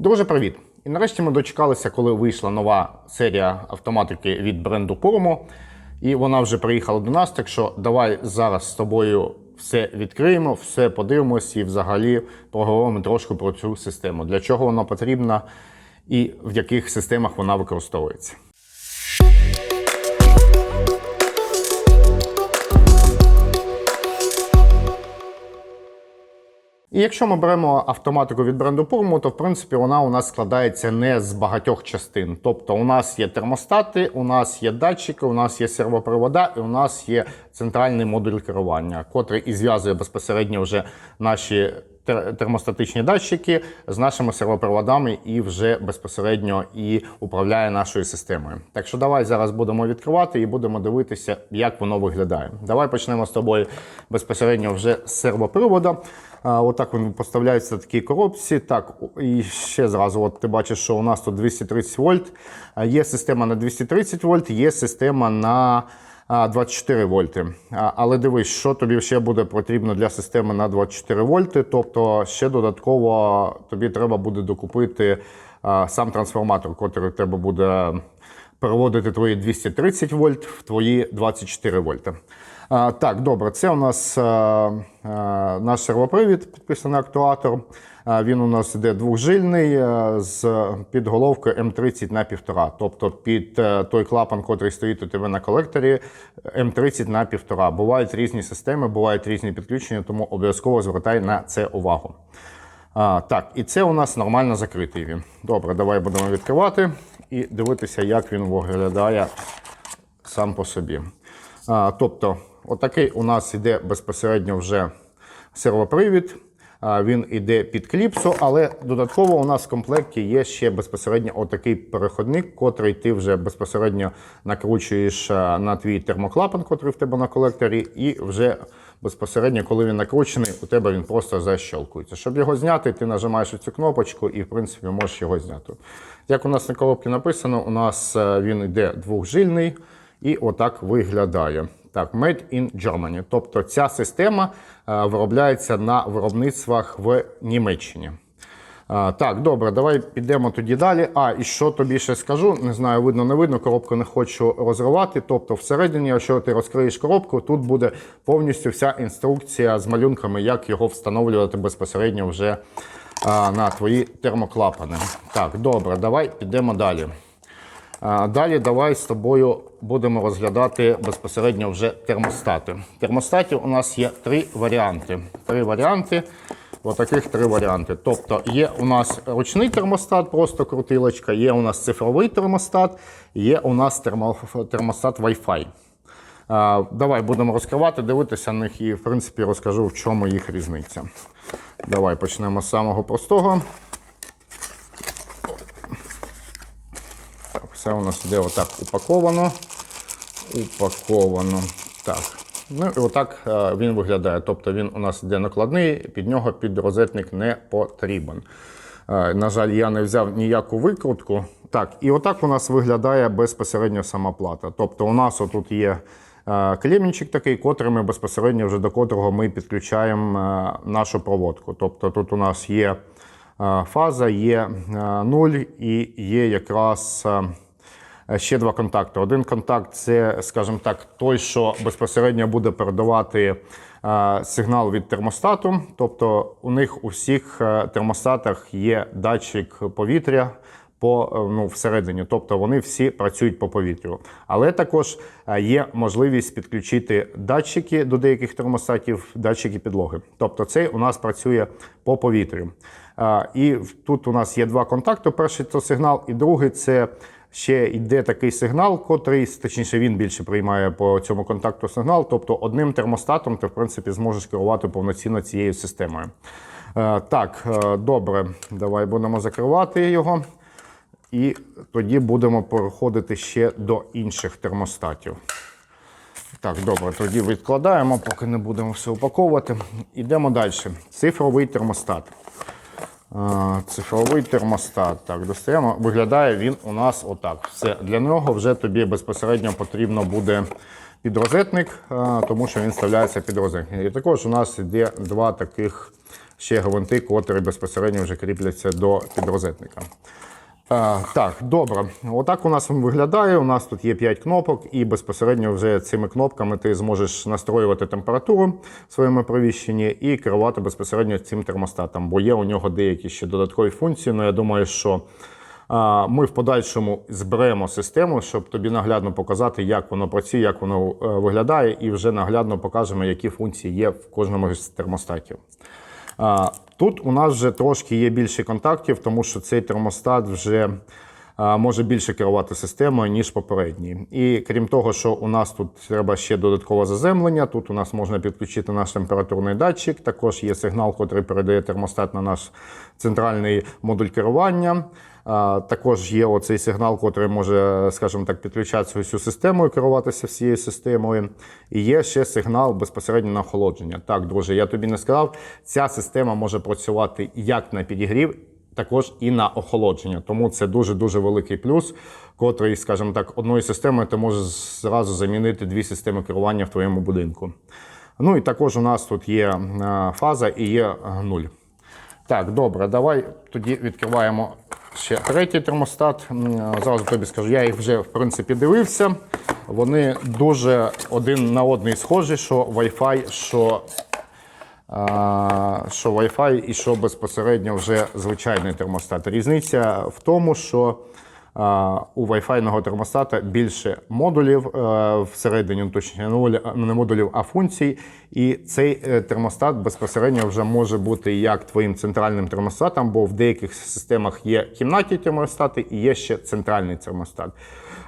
Друже, привіт! І нарешті ми дочекалися, коли вийшла нова серія автоматики від бренду Purmo. І вона вже приїхала до нас. Так що давай зараз з тобою все відкриємо, все подивимось і взагалі поговоримо трошки про цю систему. Для чого вона потрібна і в яких системах вона використовується. І якщо ми беремо автоматику від бренду Purmo, то в принципі вона у нас складається не з багатьох частин. Тобто у нас є термостати, у нас є датчики, у нас є сервопривода, і у нас є центральний модуль керування, котрий і зв'язує безпосередньо вже наші тер- термостатичні датчики з нашими сервоприводами і вже безпосередньо і управляє нашою системою. Так що давай зараз будемо відкривати і будемо дивитися, як воно виглядає. Давай почнемо з тобою безпосередньо вже з сервопривода. Отак він поставляється в такій коробці. Так, і ще зразу, от ти бачиш, що у нас тут 230 вольт. Є система на 230 вольт, є система на 24 вольти. Але дивись, що тобі ще буде потрібно для системи на 24 вольти. Тобто ще додатково тобі треба буде докупити сам трансформатор, який у тебе буде переводити твої 230 вольт в твої 24 вольти. А, так, добре, це у нас а, а, наш сервопривід, підписаний актуатор. Він у нас іде двохжильний з підголовкою М30 на 1,5. Тобто під е, той клапан, який стоїть у тебе на колекторі, М30 на 1,5. Бувають різні системи, бувають різні підключення, тому обов'язково звертай на це увагу. А, так, і це у нас нормально закритий він. Добре, давай будемо відкривати і дивитися, як він виглядає сам по собі. А, тобто, отакий у нас іде безпосередньо вже сервопривід. Він іде під кліпсу, але додатково у нас в комплекті є ще безпосередньо отакий переходник, котрий ти вже безпосередньо накручуєш на твій термоклапан, котрий в тебе на колекторі, і вже безпосередньо, коли він накручений, у тебе він просто защелкується. Щоб його зняти, ти нажимаєш цю кнопочку і, в принципі, можеш його зняти. Як у нас на коробці написано, у нас е, він йде двохжильний і отак виглядає. Так, Made in Germany. Тобто ця система е, виробляється на виробництвах в Німеччині. А, так, добре, давай підемо тоді далі. А, і що тобі ще скажу? Не знаю, видно, не видно, коробку не хочу розривати. Тобто, всередині, якщо ти розкриєш коробку, тут буде повністю вся інструкція з малюнками, як його встановлювати безпосередньо вже а, на твої термоклапани. Так, добре, давай підемо далі. Далі давай з тобою будемо розглядати безпосередньо вже термостати. Термостатів у нас є три варіанти. Три варіанти. Отаких три варіанти. Тобто є у нас ручний термостат, просто крутилочка, є у нас цифровий термостат, є у нас термостат Wi-Fi. Давай будемо розкривати, дивитися на них і, в принципі, розкажу, в чому їх різниця. Давай почнемо з самого простого. Все у нас іде отак упаковано. Упаковано. Так. Ну і отак е, він виглядає. Тобто він у нас іде накладний, під нього підрозетник не потрібен. Е, На жаль, я не взяв ніяку викрутку. Так, і отак у нас виглядає безпосередньо сама плата. Тобто у нас отут є е, клемінчик такий, котрий ми безпосередньо вже до котрого ми підключаємо нашу проводку. Тобто тут у нас є фаза, є нуль і є якраз. Е, Ще два контакти. Один контакт це, скажімо так, той, що безпосередньо буде передавати е, сигнал від термостату. Тобто у них у всіх е, термостатах є датчик повітря. По ну, всередині, тобто вони всі працюють по повітрю. Але також є можливість підключити датчики до деяких термостатів, датчики підлоги. Тобто цей у нас працює по повітрю. І тут у нас є два контакти. Перший це сигнал, і другий це ще йде такий сигнал, котрий, точніше, він більше приймає по цьому контакту сигнал. Тобто одним термостатом ти, в принципі, зможеш керувати повноцінно цією системою. Е, Так, е, добре, давай будемо закривати його. І тоді будемо переходити ще до інших термостатів. Так, добре, тоді відкладаємо, поки не будемо все упаковувати. Йдемо далі. Цифровий термостат. Цифровий термостат. Так, достаємо. Виглядає він у нас отак. Все. Для нього вже тобі безпосередньо потрібно буде підрозетник, тому що він вставляється під розетник. І також у нас є два таких ще гвинти, котрі безпосередньо вже кріпляться до підрозетника. Так, добре. Отак у нас він виглядає. У нас тут є 5 кнопок, і безпосередньо вже цими кнопками ти зможеш настроювати температуру в своєму приміщенні і керувати безпосередньо цим термостатом, бо є у нього деякі ще додаткові функції. Ну я думаю, що ми в подальшому зберемо систему, щоб тобі наглядно показати, як воно працює, як воно е, виглядає, і вже наглядно покажемо, які функції є в кожному з термостатів. Тут у нас вже трошки є більше контактів, тому що цей термостат вже може більше керувати системою, ніж попередній. І крім того, що у нас тут треба ще додаткове заземлення, тут у нас можна підключити наш температурний датчик, також є сигнал, який передає термостат на наш центральний модуль керування. Також є оцей сигнал, який може, скажімо так, підключатися усю систему і керуватися всією системою. І є ще сигнал безпосередньо на охолодження. Так, друже, я тобі не сказав, ця система може працювати як на підігрів, також і на охолодження. Тому це дуже-дуже великий плюс, котрий, скажімо так, одною системою ти можеш зразу замінити дві системи керування в твоєму будинку. Ну і також у нас тут є е, фаза і є е, нуль. Так, добре, давай тоді відкриваємо ще третій термостат. Зразу тобі скажу, я їх вже в принципі дивився. Вони дуже один на один схожі, що Wi-Fi, що, що Wi-Fi і що безпосередньо вже звичайний термостат. Різниця в тому, що у Wi-Fi термостата більше модулів е, всередині, ну, точніше, не модулів- а функцій. І цей е, термостат безпосередньо вже може бути як твоїм центральним термостатом, бо в деяких системах є кімнатні термостати і є ще центральний термостат.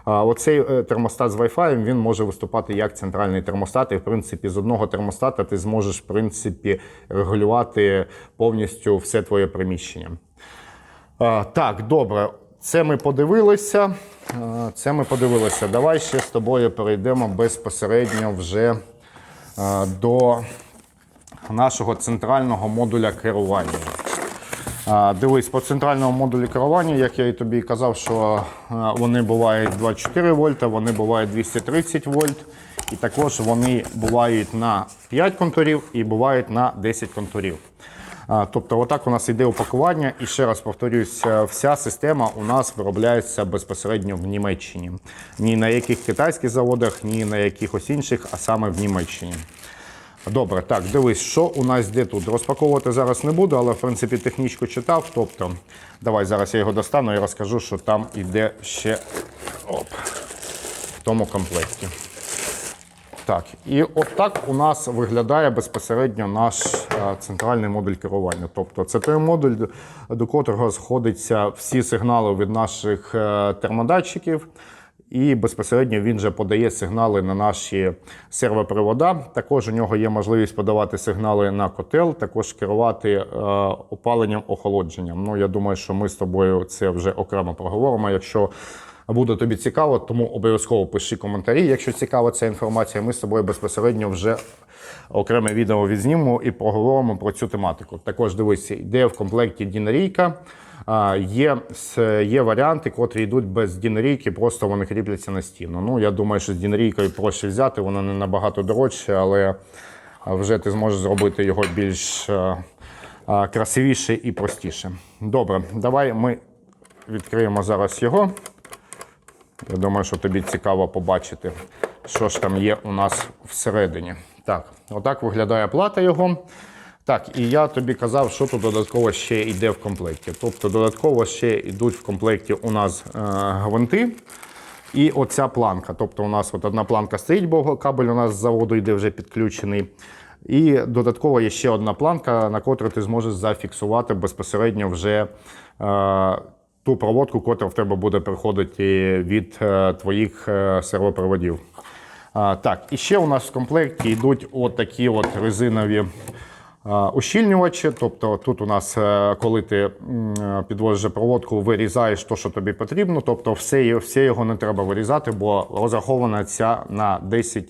Оцей е, термостат з Wi-Fi він може виступати як центральний термостат, і в принципі з одного термостата ти зможеш в принципі регулювати повністю все твоє приміщення. Так, добре. Це ми подивилися. Це ми подивилися. Давай ще з тобою перейдемо безпосередньо вже до нашого центрального модуля керування. Дивись, по центральному модулі керування, як я і тобі казав, що вони бувають 24 вольта, вони бувають 230 вольт, і також вони бувають на 5 контурів і бувають на 10 контурів. Тобто, отак у нас іде упакування. І ще раз повторюсь, е, вся система у нас виробляється безпосередньо в Німеччині. Ні на яких китайських заводах, ні на якихось інших, а саме в Німеччині. Добре, так, дивись, що у нас де тут. Розпаковувати зараз не буду, але в принципі технічку читав. Тобто, давай зараз я його достану і розкажу, що там іде ще оп, в тому комплекті. Так, і от у нас виглядає безпосередньо наш е, центральний модуль керування. Тобто це той модуль, до- до котрого сходяться всі сигнали від наших е, термодатчиків. І безпосередньо він же подає сигнали на наші сервопривода. Також у нього є можливість подавати сигнали на котел, також керувати е, опаленням, охолодженням. Ну я думаю, що ми з тобою це вже окремо проговоримо. Якщо буде тобі цікаво, тому обов'язково пиши коментарі. Якщо цікава ця інформація, ми з тобою безпосередньо вже окреме відео відзнімемо і поговоримо про цю тематику. Також дивися, йде в комплекті дінарійка. Є, є варіанти, котрі йдуть без дінарійки, просто вони кріпляться на стіну. Ну, я думаю, що з дінарійкою проще взяти, вона не набагато дорожче, але вже ти зможеш зробити його більш красивіше і простіше. Добре, давай ми відкриємо зараз його. Я думаю, що тобі цікаво побачити, що ж там є у нас всередині. Так, отак виглядає плата його. Так, і я тобі казав, що тут додатково ще йде в комплекті. Тобто додатково ще йдуть в комплекті у нас е, гвинти. І оця планка. Тобто у нас от одна планка стоїть, бо кабель у нас з заводу йде вже підключений. І додатково є ще одна планка, на котру ти зможеш зафіксувати безпосередньо вже е, ту проводку, котра в тебе буде приходити від е, твоїх е, сервопроводів. Так, і ще у нас в комплекті йдуть от такі от резинові а, ущільнювачі. Тобто тут у нас, е, коли ти е, підвозиш проводку, вирізаєш те, що тобі потрібно. Тобто все, все його не треба вирізати, бо розрахована ця на 10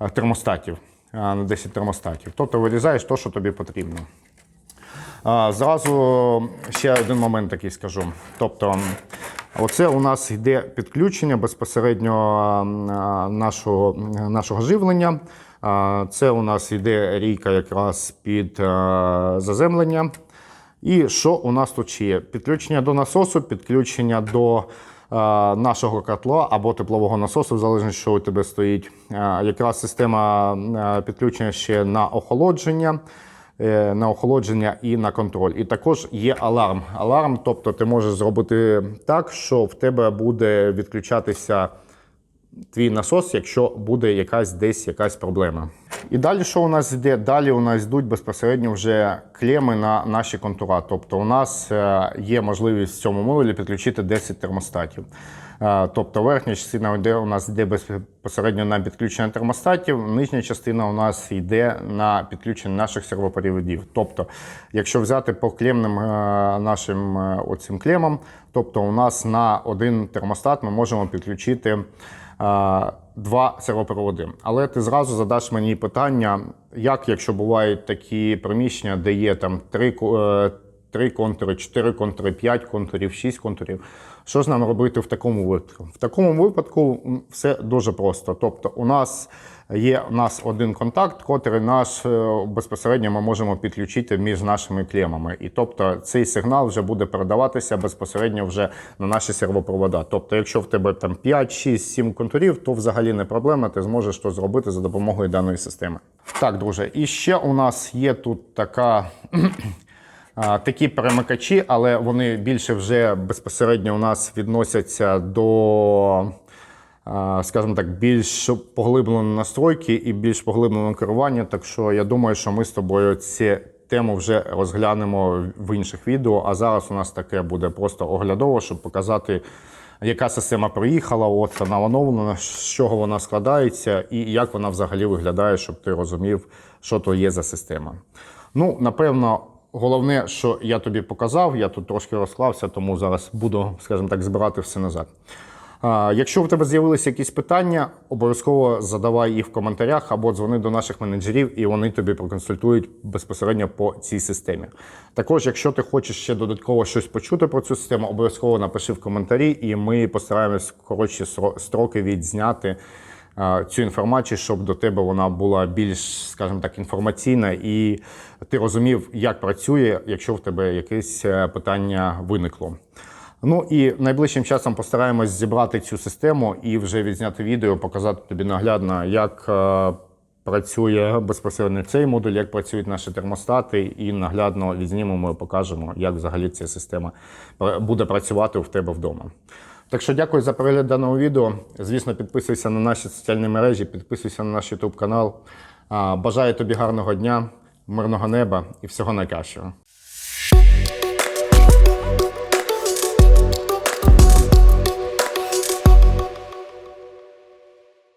е, термостатів. е, На 10 термостатів. Тобто вирізаєш те, що тобі потрібно. Зразу ще один момент такий скажу. Тобто, оце у нас йде підключення безпосередньо нашого, нашого живлення. Це у нас йде рійка якраз під е, заземлення. І що у нас тут ще є? Підключення до насосу, підключення до е, нашого котла або теплового насосу, в залежності, що у тебе стоїть. Е, якраз система е, підключення ще на охолодження. Е, На охолодження і на контроль. І також є аларм. Аларм, тобто ти можеш зробити так, що в тебе буде відключатися твій насос, якщо буде якась десь якась проблема. І далі, що у нас йде? Далі у нас йдуть безпосередньо вже клеми на наші контура. Тобто, у нас е, є можливість в цьому модулі підключити 10 термостатів. Тобто верхня частина йде у нас йде безпосередньо на підключення термостатів, нижня частина у нас йде на підключення наших сервоприводів. Тобто, якщо взяти по клемним е, нашим е, оцим клемам, тобто у нас на один термостат ми можемо підключити е, два сервопроводи. Але ти зразу задаш мені питання, як якщо бувають такі приміщення, де є там три, три контури, чотири контури, п'ять контурів, шість контурів. Що ж нам робити в такому випадку? В такому випадку все дуже просто. Тобто, у нас є у нас один контакт, котрий наш е, безпосередньо ми можемо підключити між нашими клемами. І тобто цей сигнал вже буде передаватися безпосередньо вже на наші сервопровода. Тобто, якщо в тебе там 5, 6, 7 контурів, то взагалі не проблема, ти зможеш то зробити за допомогою даної системи. Так, друже, і ще у нас є тут така. Такі перемикачі, але вони більше вже безпосередньо у нас відносяться до, скажімо так, більш поглибленої настройки і більш поглибленого керування. Так що я думаю, що ми з тобою ці тему вже розглянемо в інших відео. А зараз у нас таке буде просто оглядово, щоб показати, яка система приїхала, от вона оновлена, з чого вона складається і як вона взагалі виглядає, щоб ти розумів, що то є за система. Ну, напевно, головне, що я тобі показав, я тут трошки розклався, тому зараз буду, скажімо так, збирати все назад. Якщо в тебе з'явилися якісь питання, обов'язково задавай їх в коментарях або дзвони до наших менеджерів, і вони тобі проконсультують безпосередньо по цій системі. Також, якщо ти хочеш ще додатково щось почути про цю систему, обов'язково напиши в коментарі, і ми постараємось коротші строки відзняти цю інформацію, щоб до тебе вона була більш, скажімо так, інформаційна, і ти розумів, як працює, якщо в тебе якесь е, питання виникло. Ну і найближчим часом постараємось зібрати цю систему і вже відзняти відео, показати тобі наглядно, як е, працює безпосередньо цей модуль, як працюють наші термостати, і наглядно відзнімемо і покажемо, як взагалі ця система буде працювати в тебе вдома. Так що дякую за перегляд даного відео. Звісно, підписуйся на наші соціальні мережі, підписуйся на наш YouTube канал. Бажаю тобі гарного дня, мирного неба і всього найкращого.